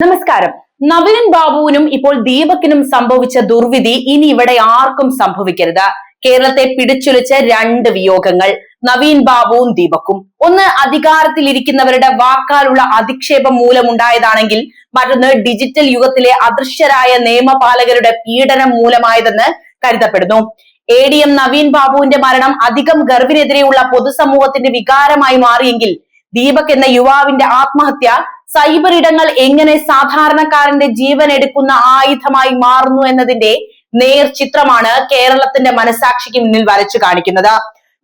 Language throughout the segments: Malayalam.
നമസ്കാരം. നവീൻ ബാബുവിനും ഇപ്പോൾ ദീപക്കിനും സംഭവിച്ച ദുർവിധി ഇനി ഇവിടെ ആർക്കും സംഭവിക്കരുത്. കേരളത്തെ പിടിച്ചുലച്ച രണ്ട് വിയോഗങ്ങൾ നവീൻ ബാബുവും ദീപക്കും. ഒന്ന് അധികാരത്തിലിരിക്കുന്നവരുടെ വാക്കാലുള്ള അധിക്ഷേപം മൂലമുണ്ടായതാണെങ്കിൽ മറ്റൊന്ന് ഡിജിറ്റൽ യുഗത്തിലെ അദൃശ്യരായ നിയമപാലകരുടെ പീഡനം മൂലമായതെന്ന് കരുതപ്പെടുന്നു. എ ഡി എം നവീൻ ബാബുവിന്റെ മരണം അധികം ഗർവിനെതിരെയുള്ള പൊതുസമൂഹത്തിന്റെ വികാരമായി മാറിയെങ്കിൽ ദീപക് എന്ന യുവാവിന്റെ ആത്മഹത്യ സൈബർ ഇടങ്ങൾ എങ്ങനെ സാധാരണക്കാരന്റെ ജീവൻ എടുക്കുന്ന ആയുധമായി മാറുന്നു എന്നതിന്റെ നേർ ചിത്രമാണ് കേരളത്തിന്റെ മനസാക്ഷിക്ക് മുന്നിൽ വരച്ചു കാണിക്കുന്നത്.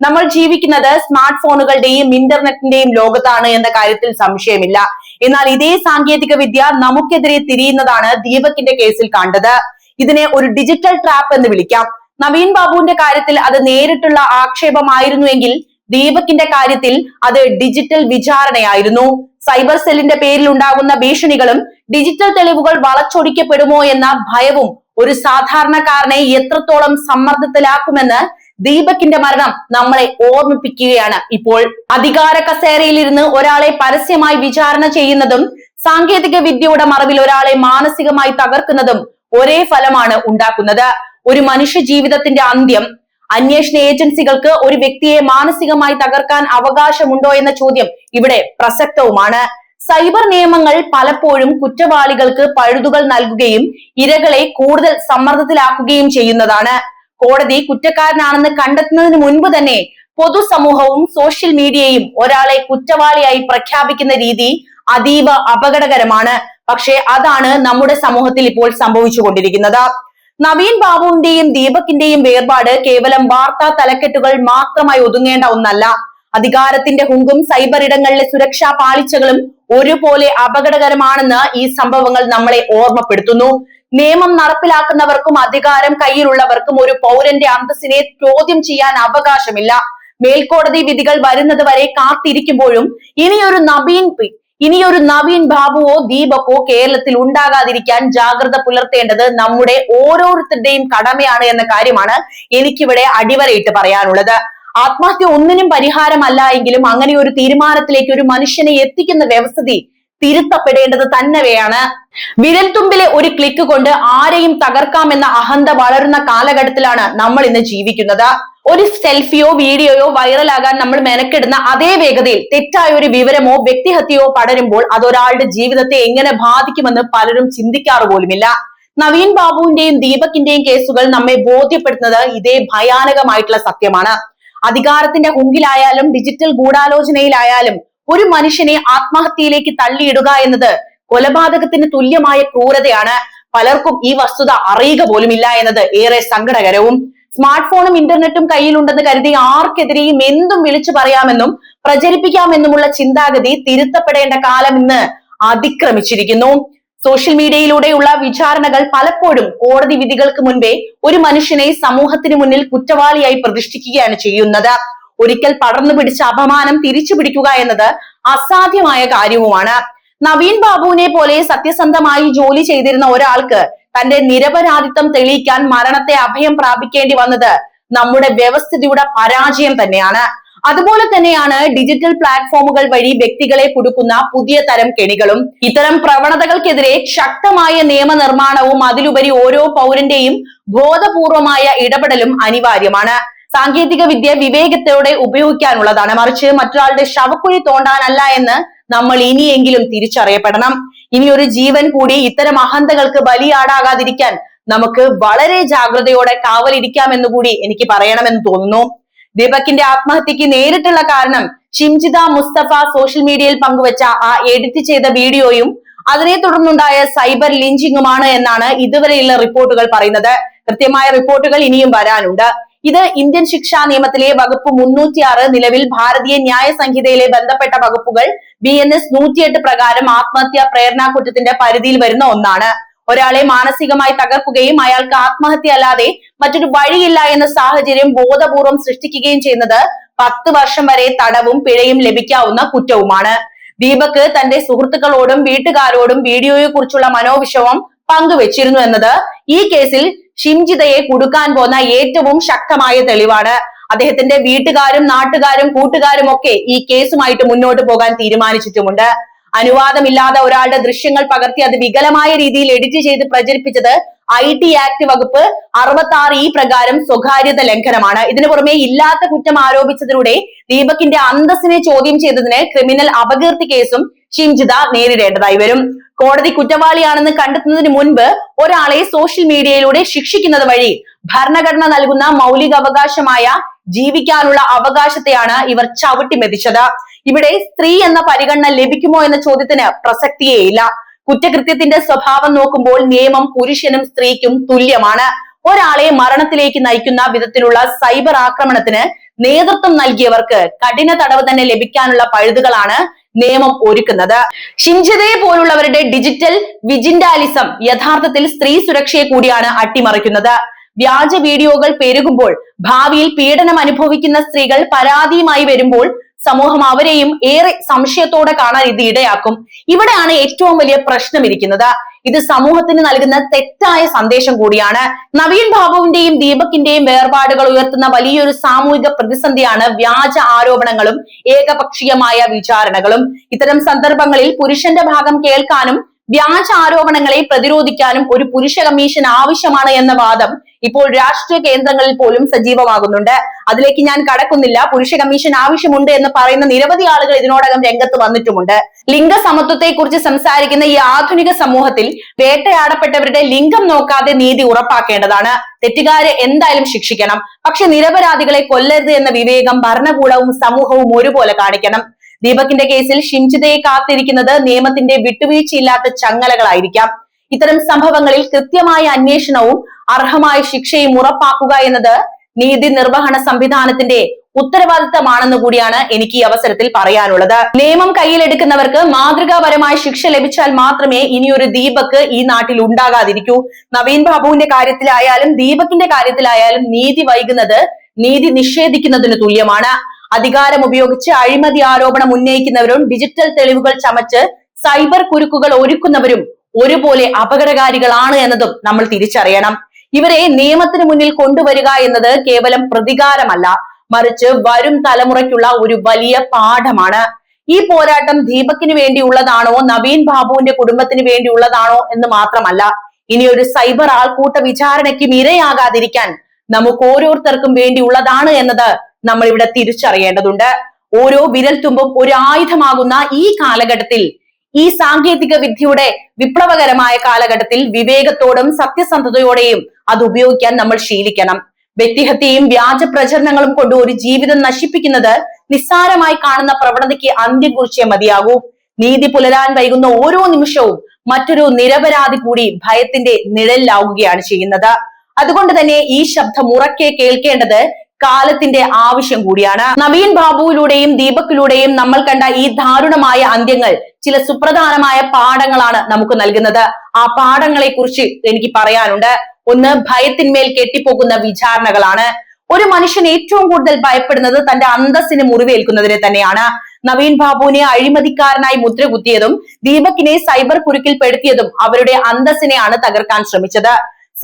നമ്മൾ ജീവിക്കുന്നത് സ്മാർട്ട് ഫോണുകളുടെയും ഇന്റർനെറ്റിന്റെയും ലോകത്താണ് എന്ന കാര്യത്തിൽ സംശയമില്ല. എന്നാൽ ഇതേ സാങ്കേതിക വിദ്യ നമുക്കെതിരെ തിരിയുന്നതാണ് ദീപകിന്റെ കേസിൽ കണ്ടത്. ഇതിനെ ഒരു ഡിജിറ്റൽ ട്രാപ്പ് എന്ന് വിളിക്കാം. നവീൻ ബാബുവിന്റെ കാര്യത്തിൽ അത് നേരിട്ടുള്ള ആക്ഷേപമായിരുന്നുവെങ്കിൽ ദീപകിന്റെ കാര്യത്തിൽ അത് ഡിജിറ്റൽ വിചാരണയായിരുന്നു. സൈബർ സെല്ലിന്റെ പേരിൽ ഉണ്ടാകുന്ന ഭീഷണികളും ഡിജിറ്റൽ തെളിവുകൾ വളച്ചൊടിക്കപ്പെടുമോ എന്ന ഭയവും ഒരു സാധാരണക്കാരനെ എത്രത്തോളം സമ്മർദ്ദത്തിലാക്കുമെന്ന് ദീപകിന്റെ മരണം നമ്മളെ ഓർമ്മിപ്പിക്കുകയാണ്. ഇപ്പോൾ അധികാര കസേരയിലിരുന്ന് ഒരാളെ പരസ്യമായി വിചാരണ ചെയ്യുന്നതും സാങ്കേതിക വിദ്യയുടെ മറവിൽ ഒരാളെ മാനസികമായി തകർക്കുന്നതും ഒരേ ഫലമാണ് ഉണ്ടാക്കുന്നത്. ഒരു മനുഷ്യ ജീവിതത്തിന്റെ അന്ത്യം അന്വേഷണ ഏജൻസികൾക്ക് ഒരു വ്യക്തിയെ മാനസികമായി തകർക്കാൻ അവകാശമുണ്ടോ എന്ന ചോദ്യം ഇവിടെ പ്രസക്തവുമാണ്. സൈബർ നിയമങ്ങൾ പലപ്പോഴും കുറ്റവാളികൾക്ക് പഴുതുകൾ നൽകുകയും ഇരകളെ കൂടുതൽ സമ്മർദ്ദത്തിലാക്കുകയും ചെയ്യുന്നതാണ്. കോടതി കുറ്റക്കാരനാണെന്ന് കണ്ടെത്തുന്നതിന് മുൻപ് തന്നെ പൊതുസമൂഹവും സോഷ്യൽ മീഡിയയും ഒരാളെ കുറ്റവാളിയായി പ്രഖ്യാപിക്കുന്ന രീതി അതീവ അപകടകരമാണ്. പക്ഷേ അതാണ് നമ്മുടെ സമൂഹത്തിൽ ഇപ്പോൾ സംഭവിച്ചുകൊണ്ടിരിക്കുന്നത്. നവീൻ ബാബുവിന്റെയും ദീപകിന്റെയും വേർപാട് കേവലം വാർത്താ തലക്കെട്ടുകൾ മാത്രമായി ഒതുങ്ങേണ്ട ഒന്നല്ല. അധികാരത്തിന്റെ ഹുങ്കും സൈബർ ഇടങ്ങളിലെ സുരക്ഷാ പാളിച്ചകളും ഒരുപോലെ അപകടകരമാണെന്ന് ഈ സംഭവങ്ങൾ നമ്മളെ ഓർമ്മപ്പെടുത്തുന്നു. നിയമം നടപ്പിലാക്കുന്നവർക്കും അധികാരം കയ്യിലുള്ളവർക്കും ഒരു പൗരന്റെ അന്തസ്സിനെ ചോദ്യം ചെയ്യാൻ അവകാശമില്ല. മേൽക്കോടതി വിധികൾ വരുന്നത് വരെ കാത്തിരിക്കുമ്പോഴും ഇനിയൊരു നവീൻ ഇനിയൊരു നവീൻ ബാബുവോ ദീപക്കോ കേരളത്തിൽ ഉണ്ടാകാതിരിക്കാൻ ജാഗ്രത പുലർത്തേണ്ടത് നമ്മുടെ ഓരോരുത്തരുടെയും കടമയാണ് എന്ന കാര്യമാണ് എനിക്കിവിടെ അടിവരയിട്ട് പറയാനുള്ളത്. ആത്മഹത്യ ഒന്നിനും പരിഹാരമല്ല എങ്കിലും അങ്ങനെ ഒരു തീരുമാനത്തിലേക്ക് ഒരു മനുഷ്യനെ എത്തിക്കുന്ന വ്യവസ്ഥിതി തിരുത്തപ്പെടേണ്ടത് തന്നെയാണ്. വിരൽത്തുമ്പിലെ ഒരു ക്ലിക്ക് കൊണ്ട് ആരെയും തകർക്കാമെന്ന അഹന്ത വളരുന്ന കാലഘട്ടത്തിലാണ് നമ്മൾ ഇന്ന് ജീവിക്കുന്നത്. ഒരു സെൽഫിയോ വീഡിയോയോ വൈറലാകാൻ നമ്മൾ മെനക്കെടുന്ന അതേ വേഗതയിൽ തെറ്റായ ഒരു വിവരമോ വ്യക്തിഹത്യയോ പടരുമ്പോൾ അത് ഒരാളുടെ ജീവിതത്തെ എങ്ങനെ ബാധിക്കുമെന്ന് പലരും ചിന്തിക്കാറ് പോലുമില്ല. നവീൻ ബാബുവിന്റെയും ദീപകിന്റെയും കേസുകൾ നമ്മെ ബോധ്യപ്പെടുത്തുന്നത് ഇതേ ഭയാനകമായിട്ടുള്ള സത്യമാണ്. അധികാരത്തിന്റെ ഹുങ്കിലായാലും ഡിജിറ്റൽ ഗൂഢാലോചനയിലായാലും ഒരു മനുഷ്യനെ ആത്മഹത്യയിലേക്ക് തള്ളിയിടുക എന്നത് കൊലപാതകത്തിന് തുല്യമായ ക്രൂരതയാണ്. പലർക്കും ഈ വസ്തുത അറിയുക പോലുമില്ല എന്നത് ഏറെ സങ്കടകരവും സ്മാർട്ട് ഫോണും ഇന്റർനെറ്റും കയ്യിലുണ്ടെന്ന് കരുതി ആർക്കെതിരെയും എന്തും വിളിച്ചു പറയാമെന്നും പ്രചരിപ്പിക്കാമെന്നുമുള്ള ചിന്താഗതി തിരുത്തപ്പെടേണ്ട കാലം ഇന്ന് അതിക്രമിച്ചിരിക്കുന്നു. സോഷ്യൽ മീഡിയയിലൂടെയുള്ള വിചാരണകൾ പലപ്പോഴും കോടതി വിധികൾക്ക് മുൻപേ ഒരു മനുഷ്യനെ സമൂഹത്തിന് മുന്നിൽ കുറ്റവാളിയായി പ്രതിഷ്ഠിക്കുകയാണ് ചെയ്യുന്നത്. ഒരിക്കൽ പടർന്നു പിടിച്ച അപമാനം തിരിച്ചു പിടിക്കുക എന്നത് അസാധ്യമായ കാര്യവുമാണ്. നവീൻ ബാബുവിനെ പോലെ സത്യസന്ധമായി ജോലി ചെയ്തിരുന്ന ഒരാൾക്ക് തന്റെ നിരപരാധിത്വം തെളിയിക്കാൻ മരണത്തെ അഭയം പ്രാപിക്കേണ്ടി വന്നത് നമ്മുടെ വ്യവസ്ഥിതിയുടെ പരാജയം തന്നെയാണ്. അതുപോലെ തന്നെയാണ് ഡിജിറ്റൽ പ്ലാറ്റ്ഫോമുകൾ വഴി വ്യക്തികളെ കുടുക്കുന്ന പുതിയ തരം കെണികളും ഇത്തരം പ്രവണതകൾക്കെതിരെ ശക്തമായ നിയമനിർമ്മാണവും അതിലുപരി ഓരോ പൗരന്റെയും ബോധപൂർവമായ ഇടപെടലും അനിവാര്യമാണ്. സാങ്കേതിക വിദ്യ വിവേകത്തോടെ ഉപയോഗിക്കാനുള്ളതാണ്. മറിച്ച് മറ്റൊരാളുടെ ശവക്കുഴി തോണ്ടാനല്ല എന്ന് നമ്മൾ ഇനിയെങ്കിലും തിരിച്ചറിയപ്പെടണം. ഇനി ഒരു ജീവൻ കൂടി ഇത്തരം അഹന്തകൾക്ക് ബലിയാടാകാതിരിക്കാൻ നമുക്ക് വളരെ ജാഗ്രതയോടെ കാവലിരിക്കാമെന്ന് കൂടി എനിക്ക് പറയണമെന്ന് തോന്നുന്നു. ദീപക്കിന്റെ ആത്മഹത്യക്ക് നേരിട്ടുള്ള കാരണം ഷിംജിത മുസ്തഫ സോഷ്യൽ മീഡിയയിൽ പങ്കുവച്ച ആ എഡിറ്റ് ചെയ്ത വീഡിയോയും അതിനെ തുടർന്നുണ്ടായ സൈബർ ലിഞ്ചിങ്ങുമാണ് എന്നാണ് ഇതുവരെയുള്ള റിപ്പോർട്ടുകൾ പറയുന്നത്. കൃത്യമായ റിപ്പോർട്ടുകൾ ഇനിയും വരാനുണ്ട്. ഇത് ഇന്ത്യൻ ശിക്ഷാ നിയമത്തിലെ വകുപ്പ് മുന്നൂറ്റിയാറ് നിലവിൽ ഭാരതീയ ന്യായ സംഹിതയിലെ ബന്ധപ്പെട്ട വകുപ്പുകൾ ബി എൻ എസ് നൂറ്റിയെട്ട് പ്രകാരം ആത്മഹത്യാ പ്രേരണാ കുറ്റത്തിന്റെ പരിധിയിൽ വരുന്ന ഒന്നാണ്. ഒരാളെ മാനസികമായി തകർക്കുകയും അയാൾക്ക് ആത്മഹത്യ അല്ലാതെ മറ്റൊരു വഴിയില്ല എന്ന സാഹചര്യം ബോധപൂർവം സൃഷ്ടിക്കുകയും ചെയ്യുന്നത് പത്ത് വർഷം വരെ തടവും പിഴയും ലഭിക്കാവുന്ന കുറ്റവുമാണ്. ദീപക് തന്റെ സുഹൃത്തുക്കളോടും വീട്ടുകാരോടും വീഡിയോയെ കുറിച്ചുള്ള മനോവിഷമം പങ്കുവച്ചിരുന്നു എന്നത് ഈ കേസിൽ ഷിംജിതയെ കുടുക്കാൻ പോന്ന ഏറ്റവും ശക്തമായ തെളിവാണ്. അദ്ദേഹത്തിന്റെ വീട്ടുകാരും നാട്ടുകാരും കൂട്ടുകാരും ഒക്കെ ഈ കേസുമായിട്ട് മുന്നോട്ട് പോകാൻ തീരുമാനിച്ചിട്ടുമുണ്ട്. അനുവാദമില്ലാതെ ഒരാളുടെ ദൃശ്യങ്ങൾ പകർത്തി അത് വികലമായ രീതിയിൽ എഡിറ്റ് ചെയ്ത് പ്രചരിപ്പിച്ചത് ഐ ടി ആക്ട് വകുപ്പ് അറുപത്തി ആറ് ഈ പ്രകാരം സ്വകാര്യത ലംഘനമാണ്. ഇതിനു പുറമെ ഇല്ലാത്ത കുറ്റം ആരോപിച്ചതിലൂടെ ദീപകിന്റെ അന്തസ്സിനെ ചോദ്യം ചെയ്തതിന് ക്രിമിനൽ അപകീർത്തി കേസും ഷിംജിത നേരിടേണ്ടതായി വരും. കോടതി കുറ്റവാളിയാണെന്ന് കണ്ടെത്തുന്നതിന് മുൻപ് ഒരാളെ സോഷ്യൽ മീഡിയയിലൂടെ ശിക്ഷിക്കുന്നത് വഴി ഭരണഘടന നൽകുന്ന മൗലിക അവകാശമായ ജീവിക്കാനുള്ള അവകാശത്തെയാണ് ഇവർ ചവിട്ടി മെതിച്ചത്. ഇവിടെ സ്ത്രീ എന്ന പരിഗണന ലഭിക്കുമോ എന്ന ചോദ്യത്തിന് പ്രസക്തിയേയില്ല കുറ്റകൃത്യത്തിന്റെ സ്വഭാവം നോക്കുമ്പോൾ നിയമം പുരുഷനും സ്ത്രീക്കും തുല്യമാണ്. ഒരാളെ മരണത്തിലേക്ക് നയിക്കുന്ന വിധത്തിലുള്ള സൈബർ ആക്രമണത്തിന് നേതൃത്വം നൽകിയവർക്ക് കഠിന തടവ് തന്നെ ലഭിക്കാനുള്ള പഴുതുകളാണ് നിയമം ഒരുക്കുന്നത്. ഷിഞ്ചതയെ പോലുള്ളവരുടെ ഡിജിറ്റൽ വിജിൻഡാലിസം യഥാർത്ഥത്തിൽ സ്ത്രീ സുരക്ഷയെ കൂടിയാണ് അട്ടിമറിക്കുന്നത്. വ്യാജ വീഡിയോകൾ പെരുകുമ്പോൾ ഭാവിയിൽ പീഡനം അനുഭവിക്കുന്ന സ്ത്രീകൾ പരാതിയുമായി വരുമ്പോൾ സമൂഹം അവരെയും ഏറെ സംശയത്തോടെ കാണാൻ ഇത് ഇടയാക്കും. ഇവിടെയാണ് ഏറ്റവും വലിയ പ്രശ്നം ഇരിക്കുന്നത്. ഇത് സമൂഹത്തിന് നൽകുന്ന തെറ്റായ സന്ദേശം കൂടിയാണ്. നവീൻ ബാബുവിന്റെയും ദീപകിന്റെയും വേർപാടുകൾ ഉയർത്തുന്ന വലിയൊരു സാമൂഹിക പ്രതിസന്ധിയാണ് വ്യാജ ആരോപണങ്ങളും ഏകപക്ഷീയമായ വിചാരണകളും. ഇത്തരം സന്ദർഭങ്ങളിൽ പുരുഷന്റെ ഭാഗം കേൾക്കാനും വ്യാജ ആരോപണങ്ങളെ പ്രതിരോധിക്കാനും ഒരു പുരുഷ കമ്മീഷൻ ആവശ്യമാണ് എന്ന വാദം ഇപ്പോൾ രാഷ്ട്രീയ കേന്ദ്രങ്ങളിൽ പോലും സജീവമാകുന്നുണ്ട്. അതിലേക്ക് ഞാൻ കടക്കുന്നില്ല. പുരുഷ കമ്മീഷൻ ആവശ്യമുണ്ട് എന്ന് പറയുന്ന നിരവധി ആളുകൾ ഇതിനോടകം രംഗത്ത് വന്നിട്ടുമുണ്ട്. ലിംഗസമത്വത്തെ കുറിച്ച് സംസാരിക്കുന്ന ഈ ആധുനിക സമൂഹത്തിൽ വേട്ടയാടപ്പെട്ടവരുടെ ലിംഗം നോക്കാതെ നീതി ഉറപ്പാക്കേണ്ടതാണ്. തെറ്റുകാരെ എന്തായാലും ശിക്ഷിക്കണം. പക്ഷെ നിരപരാധികളെ കൊല്ലരുത് എന്ന വിവേകം ഭരണകൂടവും സമൂഹവും ഒരുപോലെ കാണിക്കണം. ദീപകിന്റെ കേസിൽ ഷിംജിതയെ കാത്തിരിക്കുന്നത് നിയമത്തിന്റെ വിട്ടുവീഴ്ചയില്ലാത്ത ചങ്ങലകളായിരിക്കാം. ഇത്തരം സംഭവങ്ങളിൽ കൃത്യമായ അന്വേഷണവും അർഹമായ ശിക്ഷയും ഉറപ്പാക്കുക എന്നത് നീതി നിർവഹണ സംവിധാനത്തിന്റെ ഉത്തരവാദിത്തമാണെന്ന് കൂടിയാണ് എനിക്ക് ഈ അവസരത്തിൽ പറയാനുള്ളത്. നിയമം കയ്യിലെടുക്കുന്നവർക്ക് മാതൃകാപരമായ ശിക്ഷ ലഭിച്ചാൽ മാത്രമേ ഇനിയൊരു ദീപക് ഈ നാട്ടിൽ ഉണ്ടാകാതിരിക്കൂ. നവീൻ ബാബുവിന്റെ കാര്യത്തിലായാലും ദീപകിന്റെ കാര്യത്തിലായാലും നീതി വൈകുന്നത് നീതി നിഷേധിക്കുന്നതിന് തുല്യമാണ്. അധികാരം ഉപയോഗിച്ച് അഴിമതി ആരോപണം ഉന്നയിക്കുന്നവരും ഡിജിറ്റൽ തെളിവുകൾ ചമച്ച് സൈബർ കുരുക്കുകൾ ഒരുക്കുന്നവരും ഒരുപോലെ അപകടകാരികളാണ് എന്നതും നമ്മൾ തിരിച്ചറിയണം. ഇവരെ നിയമത്തിന് മുന്നിൽ കൊണ്ടുവരിക എന്നത് കേവലം പ്രതികാരമല്ല. മറിച്ച് വരും തലമുറയ്ക്കുള്ള ഒരു വലിയ പാഠമാണ്. ഈ പോരാട്ടം ദീപക്കിന് വേണ്ടിയുള്ളതാണോ നവീൻ ബാബുവിന്റെ കുടുംബത്തിന് വേണ്ടിയുള്ളതാണോ എന്ന് മാത്രമല്ല. ഇനി ഒരു സൈബർ ആൾക്കൂട്ട വിചാരണയ്ക്കും ഇരയാകാതിരിക്കാൻ നമുക്ക് ഓരോരുത്തർക്കും വേണ്ടിയുള്ളതാണ് എന്നത് നമ്മൾ ഇവിടെ തിരിച്ചറിയേണ്ടതുണ്ട്. ഓരോ വിരൽത്തുമ്പും ഒരു ആയുധമാകുന്ന ഈ കാലഘട്ടത്തിൽ ഈ സാങ്കേതിക വിദ്യയുടെ വിപ്ലവകരമായ കാലഘട്ടത്തിൽ വിവേകത്തോടും സത്യസന്ധതയോടെയും അത് ഉപയോഗിക്കാൻ നമ്മൾ ശീലിക്കണം. വ്യക്തിഹത്യയും വ്യാജ പ്രചരണങ്ങളും കൊണ്ട് ഒരു ജീവിതം നശിപ്പിക്കുന്നത് നിസ്സാരമായി കാണുന്ന പ്രവണതയ്ക്ക് അന്ത്യം കുറിച്ചേ മതിയാകൂ. നീതി പുലരാൻ വൈകുന്ന ഓരോ നിമിഷവും മറ്റൊരു നിരപരാധി കൂടി ഭയത്തിന്റെ നിഴലിലാവുകയാണ് ചെയ്യുന്നത്. അതുകൊണ്ട് തന്നെ ഈ ശബ്ദം ഉറക്കെ കേൾക്കേണ്ടത് കാലത്തിന്റെ ആവശ്യം കൂടിയാണ്. നവീൻ ബാബുവിലൂടെയും ദീപക്കിലൂടെയും നമ്മൾ കണ്ട ഈ ദാരുണമായ അന്ത്യങ്ങൾ ചില സുപ്രധാനമായ പാഠങ്ങളാണ് നമുക്ക് നൽകുന്നത്. ആ പാഠങ്ങളെ കുറിച്ച് എനിക്ക് പറയാനുണ്ട്. ഒന്ന് ഭയത്തിന്മേൽ കെട്ടിപ്പോകുന്ന വിചാരണകളാണ്. ഒരു മനുഷ്യൻ ഏറ്റവും കൂടുതൽ ഭയപ്പെടുന്നത് തന്റെ അന്തസ്സിന് മുറിവേൽക്കുന്നതിനെ തന്നെയാണ്. നവീൻ ബാബുവിനെ അഴിമതിക്കാരനായി മുദ്രകുത്തിയതും ദീപക്കിനെ സൈബർ കുരുക്കിൽ പെടുത്തിയതും അവരുടെ അന്തസ്സിനെയാണ് തകർക്കാൻ ശ്രമിച്ചത്.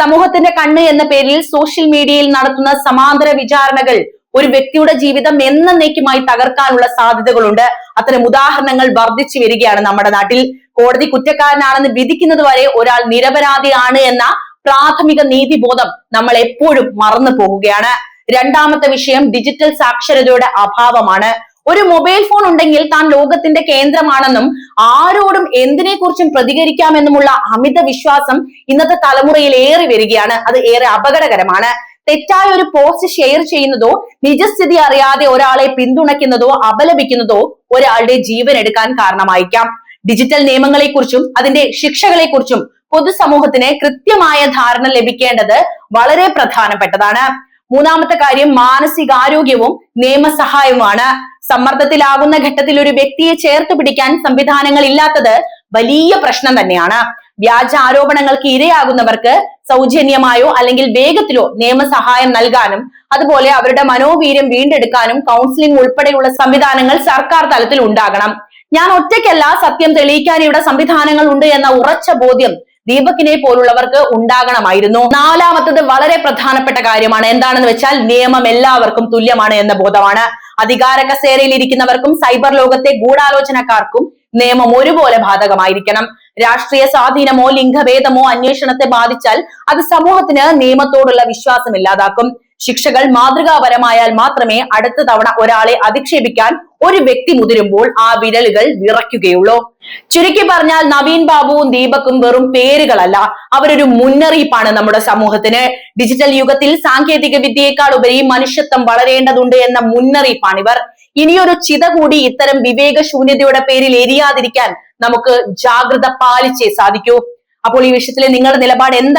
സമൂഹത്തിന്റെ കണ്ണ് എന്ന പേരിൽ സോഷ്യൽ മീഡിയയിൽ നടത്തുന്ന സമാന്തര വിചാരണകൾ ഒരു വ്യക്തിയുടെ ജീവിതം എന്നേക്കുമായി തകർക്കാനുള്ള സാധ്യതകളുണ്ട്. അത്തരം ഉദാഹരണങ്ങൾ വർദ്ധിച്ചു വരികയാണ് നമ്മുടെ നാട്ടിൽ. കോടതി കുറ്റക്കാരനാണെന്ന് വിധിക്കുന്നത് വരെ ഒരാൾ നിരപരാധിയാണ് എന്ന പ്രാഥമിക നീതിബോധം നമ്മൾ എപ്പോഴും മറന്നു പോകുകയാണ്. രണ്ടാമത്തെ വിഷയം ഡിജിറ്റൽ സാക്ഷരതയുടെ അഭാവമാണ്. ഒരു മൊബൈൽ ഫോൺ ഉണ്ടെങ്കിൽ താൻ ലോകത്തിന്റെ കേന്ദ്രമാണെന്നും ആരോടും എന്തിനെ കുറിച്ചും പ്രതികരിക്കാമെന്നുമുള്ള അമിത വിശ്വാസം ഇന്നത്തെ തലമുറയിൽ ഏറി വരികയാണ്. അത് ഏറെ അപകടകരമാണ്. തെറ്റായ ഒരു പോസ്റ്റ് ഷെയർ ചെയ്യുന്നതോ നിജസ്ഥിതി അറിയാതെ ഒരാളെ പിന്തുണയ്ക്കുന്നതോ അപലപിക്കുന്നതോ ഒരാളുടെ ജീവൻ എടുക്കാൻ കാരണമായിരിക്കാം. ഡിജിറ്റൽ നിയമങ്ങളെക്കുറിച്ചും അതിന്റെ ശിക്ഷകളെക്കുറിച്ചും പൊതുസമൂഹത്തിന് കൃത്യമായ ധാരണ ലഭിക്കേണ്ടത് വളരെ പ്രധാനപ്പെട്ടതാണ്. മൂന്നാമത്തെ കാര്യം മാനസികാരോഗ്യവും നിയമസഹായവുമാണ്. സമ്മർദ്ദത്തിലാകുന്ന ഘട്ടത്തിൽ ഒരു വ്യക്തിയെ ചേർത്ത് പിടിക്കാൻ സംവിധാനങ്ങൾ ഇല്ലാത്തത് വലിയ പ്രശ്നം തന്നെയാണ്. വ്യാജ ആരോപണങ്ങൾക്ക് ഇരയാകുന്നവർക്ക് സൗജന്യമായോ അല്ലെങ്കിൽ വേഗത്തിലോ നിയമസഹായം നൽകാനും അതുപോലെ അവരുടെ മനോവീര്യം വീണ്ടെടുക്കാനും കൗൺസിലിംഗ് ഉൾപ്പെടെയുള്ള സംവിധാനങ്ങൾ സർക്കാർ തലത്തിൽ ഉണ്ടാകണം. ഞാൻ ഒറ്റയ്ക്കല്ല സത്യം തെളിയിക്കാൻ ഇവിടെ സംവിധാനങ്ങൾ ഉണ്ട് എന്ന ഉറച്ച ബോധ്യം ദീപകിനെ പോലുള്ളവർക്ക് ഉണ്ടാകണമായിരുന്നു. നാലാമത്തത് വളരെ പ്രധാനപ്പെട്ട കാര്യമാണ്. എന്താണെന്ന് വെച്ചാൽ നിയമം എല്ലാവർക്കും തുല്യമാണ് എന്ന ബോധമാണ്. അധികാര കസേരയിൽ ഇരിക്കുന്നവർക്കും സൈബർ ലോകത്തെ ഗൂഢാലോചനക്കാർക്കും നിയമം ഒരുപോലെ ബാധകമായിരിക്കണം. രാഷ്ട്രീയ സ്വാധീനമോ ലിംഗഭേദമോ അന്വേഷണത്തെ ബാധിച്ചാൽ അത് സമൂഹത്തിന് നിയമത്തോടുള്ള വിശ്വാസം ഇല്ലാതാക്കും. ശിക്ഷകൾ മാതൃകാപരമായാൽ മാത്രമേ അടുത്ത തവണ ഒരാളെ അധിക്ഷേപിക്കാൻ ഒരു വ്യക്തി മുതിരുമ്പോൾ ആ വിരലുകൾ വിറയ്ക്കുകയുള്ളൂ. ചുരുക്കി പറഞ്ഞാൽ നവീൻ ബാബുവും ദീപക്കും വെറും പേരുകളല്ല. അവരൊരു മുന്നറിയിപ്പാണ് നമ്മുടെ സമൂഹത്തിന്. ഡിജിറ്റൽ യുഗത്തിൽ സാങ്കേതിക വിദ്യയേക്കാൾ ഉപരി മനുഷ്യത്വം വളരേണ്ടതുണ്ട് എന്ന മുന്നറിയിപ്പാണിവർ. ഇനിയൊരു ചിത കൂടി ഇത്തരം വിവേകശൂന്യതയുടെ പേരിൽ എരിയാതിരിക്കാൻ നമുക്ക് ജാഗ്രത പാലിച്ചേ സാധിക്കൂ. അപ്പോൾ ഈ വിഷയത്തിലെ നിങ്ങളുടെ നിലപാട് എന്താണ്?